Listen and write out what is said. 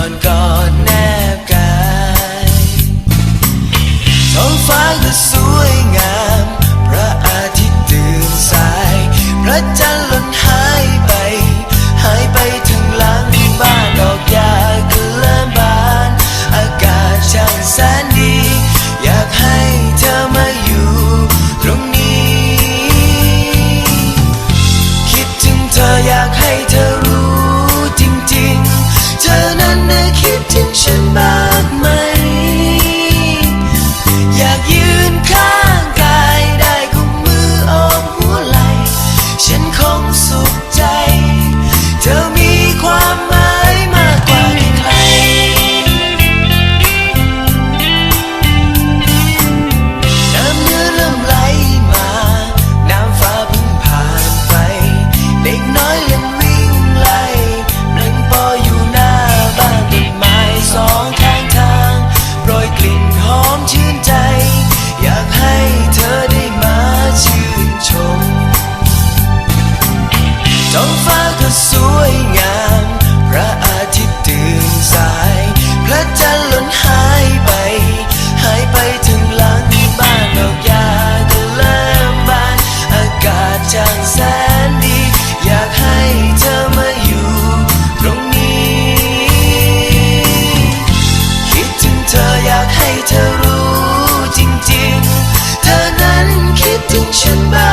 John. should สวยงาม พระอาทิตย์ตื่นสาย พระจันทร์ล้นหายไป หายไปถึงหลังบ้านดอกยาก็เริ่มบาน อากาศจางแสนดี อยากให้เธอมาอยู่ตรงนี้ คิดถึงเธออยากให้เธอรู้จริงๆ เธอนั้นคิดถึงฉันบ้าง